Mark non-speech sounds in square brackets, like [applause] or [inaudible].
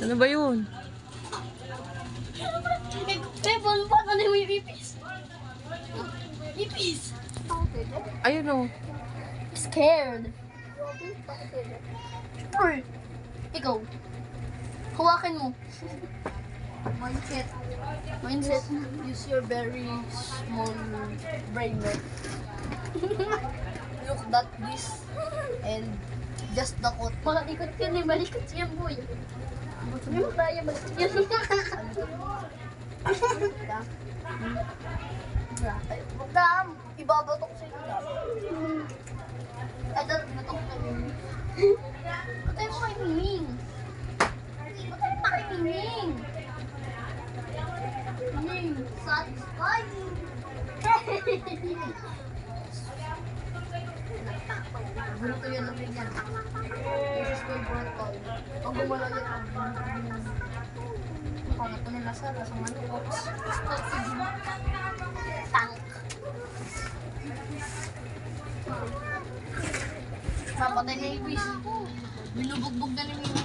Ano ba yun? Eh, bonbon, ano yung ipis? Ipis. Ayun oh. Scared. Uy, ikaw. Hawakan mo. Mindset. Mindset. Use your very small brain? [laughs] Look that this and just the quote. Makalikot yun eh, malikot yan boy. Sabi mo kaya malikot yan. Huwag na, ibabatok sa inyo. Ay, dahil batok ka yun. Patay mo kay Ming. Patay pa kay Ming. Ming, satisfying. [laughs] Gulo ko yun namin yan. Jesus ko yung protocol. Pag gumalaw yan, pangat ko nila sa lasang ano. Tank. Napatay na yung bis. Binubugbog na ni Mimi.